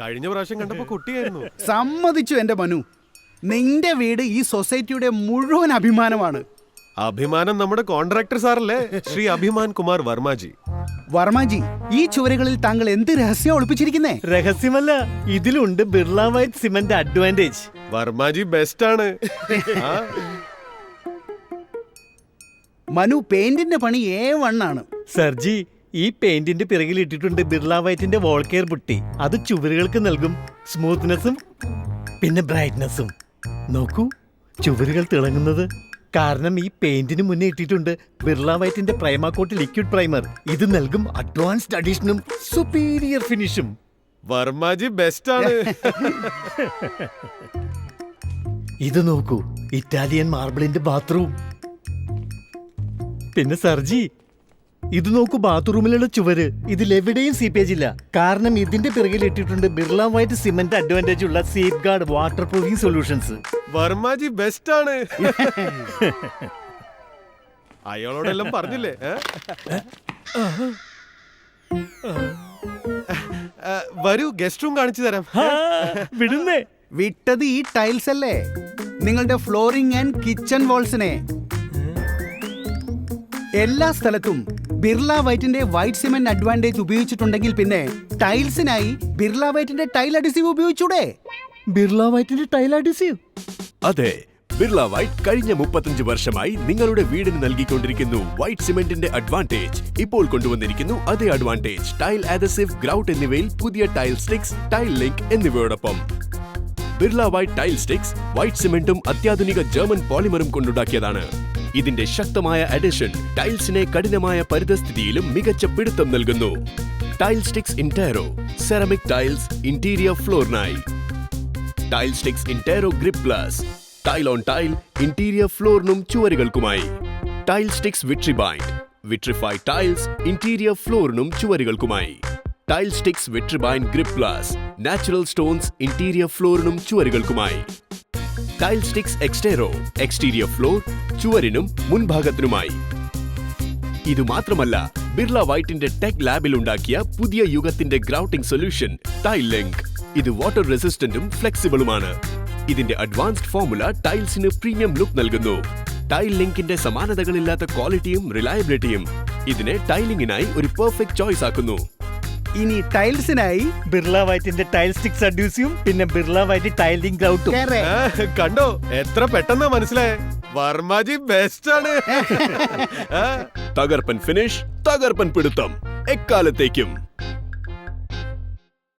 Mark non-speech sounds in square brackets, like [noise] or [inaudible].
കഴിഞ്ഞ പ്രാവശ്യം കണ്ടപ്പോ കുട്ടിയായിരുന്നു. സമ്മതിച്ചു എന്റെ മനു. നിന്റെ വീട് ഈ സൊസൈറ്റിയുടെ മുഴുവൻ അഭിമാനമാണ്. അഭിമാനം നമ്മുടെ കോൺട്രാക്ടർ സാറല്ലേ? ശ്രീ അഭിമാൻ കുമാർ വർമാജി. വർമാജി ഈ ചുവരുകളിൽ താങ്കൾ എന്ത് രഹസ്യം ഒളിപ്പിച്ചിരിക്കുന്നേ? രഹസ്യമല്ല ഇതിലുണ്ട് Birla white cement advantage. Varmaji best ആണ് മനു പെയിന്റിന്റെ പണി ഏ വണ്ണാണ് സർജി ഈ പെയിന്റിന്റെ പിറകിൽ ഇട്ടിട്ടുണ്ട് ബിർള വൈറ്റിന്റെ വോൾ കെയർ പുട്ടി അത് ചുവരുകൾക്ക് നൽകും സ്മൂത്ത്നെസ്സും പിന്നെ ബ്രൈറ്റ്നെസ്സും നോക്കൂ ചുവരുകൾ തിളങ്ങുന്നത്. കാരണം ഈ പെയിന്റിന് മുന്നേ ഇട്ടിട്ടുണ്ട് ബിർള വൈറ്റിന്റെ പ്രൈമാക്കോട്ട് ലിക്വിഡ് പ്രൈമർ ഇത് നൽകും അഡ്വാൻസ്ഡ് അഡീഷനും സുപ്പീരിയർ ഫിനിഷും വർമാജി ബെസ്റ്റ് ആണ്. ഇത് നോക്കൂ ഇറ്റാലിയൻ മാർബിളിന്റെ ബാത്റൂം പിന്നെ സർജി ഇത് നോക്കൂ ബാത്റൂമിലുള്ള ചുവര്. ഇതിലെവിടെയും സീപ്പേജ് ഇല്ല. കാരണം ഇതിന്റെ പിറകിൽ ഇട്ടിട്ടുണ്ട് ബിർള വൈറ്റ് സിമന്റ് അഡ്വാന്റേജ് ഉള്ള safeguard waterproofing solutions Varmaji best ആണ്. അയാളോടെല്ലാം പറഞ്ഞില്ലേ ആ, വരൂ ഗസ്റ്റ് റൂം കാണിച്ചു തരാം. വിടുന്നേ. വിട്ടത് ഈ ടൈൽസ് അല്ലേ? നിങ്ങളുടെ ഫ്ലോറിംഗ് ആൻഡ് കിച്ചൺ വാൾസിനെ എല്ലാ സ്ഥലത്തും ബിർള വൈറ്റിന്റെ വൈറ്റ് സിമെന്റ് അഡ്വാന്റേജ് ഉപയോഗിച്ചിട്ടുണ്ടെങ്കിൽ പിന്നെ ടൈൽസിനായി ബിർള വൈറ്റിന്റെ ടൈൽ അഡിസീവ് ഉപയോഗിച്ചൂടെ? ബിർള വൈറ്റിന്റെ ടൈൽ അഡിസീവ് അതെ ബിർള വൈറ്റ് കഴിഞ്ഞ മുപ്പത്തഞ്ച് വർഷമായി നിങ്ങളുടെ വീടിന് നൽകിക്കൊണ്ടിരിക്കുന്നു വൈറ്റ് സിമെന്റിന്റെ അഡ്വാന്റേജ്. ഇപ്പോൾ കൊണ്ടുവന്നിരിക്കുന്നു അതേ അഡ്വാന്റേജ് ടൈൽ ആദസിവ് ഗ്രൗട്ട് എന്നിവയിൽ പുതിയ tile sticks tile link എന്നിവയോടൊപ്പം. Birla white tile sticks white സിമെന്റും അത്യാധുനിക ജർമ്മൻ പോളിമറും കൊണ്ടുണ്ടാക്കിയതാണ്. ഇതിന്റെ ശക്തമായ അഡിഷൻ ടൈൽസിനെ കഠിനമായ പരിതസ്ഥിതിയിലും മികച്ച പിടുത്തം നൽകുന്നു. Tile stix intero ceramic tiles interior ഫ്ലോറിനായി tile stix intero grip plus tile on tile interior ഫ്ലോറിനും ചുവരുകൾക്കുമായി. Tile stix vitribind vitrify tiles interior ഫ്ലോറിനും ചുവരുകൾക്കുമായി. Tile stix vitribind grip plus natural stones interior ഫ്ലോറിനും ചുവരുകൾക്കുമായി. Tile stix extero exterior floor ചുവരിനും മുൻഭാഗത്തിനുമായി. ഇത് മാത്രമല്ല ബിർള വൈറ്റിന്റെ tech ലാബിൽ ഉണ്ടാക്കിയ പുതിയ യുഗത്തിന്റെ grouting solution tile link ഇത് water റെസിസ്റ്റന്റും ഫ്ലെക്സിബിളുമാണ്. ഇതിന്റെ അഡ്വാൻസ്ഡ് ഫോർമുല ടൈൽസിന് പ്രീമിയം ലുക്ക് നൽകുന്നു. ടൈൽ ലിങ്കിന്റെ സമാനതകളില്ലാത്ത ക്വാളിറ്റിയും റിലയബിലിറ്റിയും ഇതിനെ ടൈലിംഗിനായി ഒരു പെർഫെക്റ്റ് ചോയ്സ് ആക്കുന്നു. ഇനി ടൈൽസിനായി ബിർള വൈറ്റിന്റെ ടൈൽ സ്റ്റിക്സ് അഡ്യൂസിയും പിന്നെ ബിർള വൈറ്റ് ടൈലിംഗ് ഗ്രൗട്ടും. കണ്ടോ? എത്ര പെട്ടെന്ന് മനസ്സിലായേ? വർമ്മജി ബെസ്റ്റ് ആണ്? [laughs] തകർപ്പൻ ഫിനിഷ് തകർപ്പൻ പിടുത്തം. എക്കാലത്തേക്കും.